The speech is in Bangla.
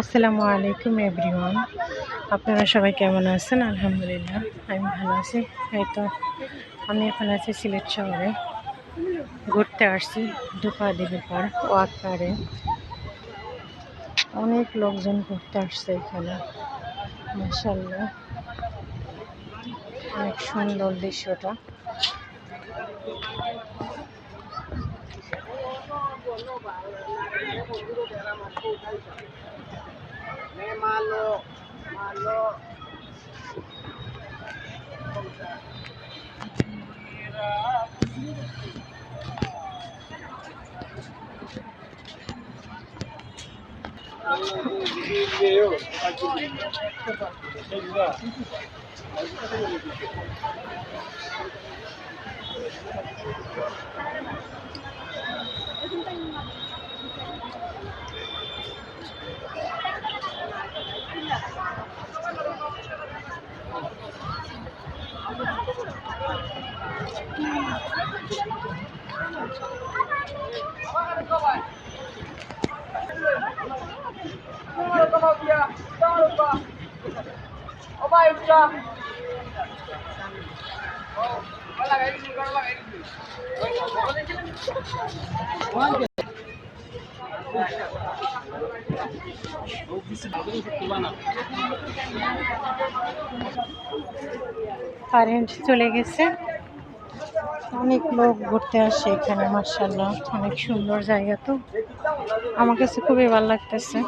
আসসালামু আলাইকুম, এভরিওয়ান। আপনারা সবাই কেমন আছেন? আলহামদুলিল্লাহ, আমি ভালো আছি। এই তো, আমি এখন আছি সিলেট শহরে। ঘুরতে আসছি দুপা দিনের পর ওয়াক পারে অনেক লোকজন ঘুরতে আসছে এখানে মাসাল্লাহ অনেক সুন্দর দৃশ্যটা। malo, malo. Thank. কারেন্ট চলে গেছে। অনেক লোক ঘুরতে আসে এখানে মার্শাল্লাহ অনেক সুন্দর জায়গা তো। আমার কাছে খুবই ভালো লাগতেছে।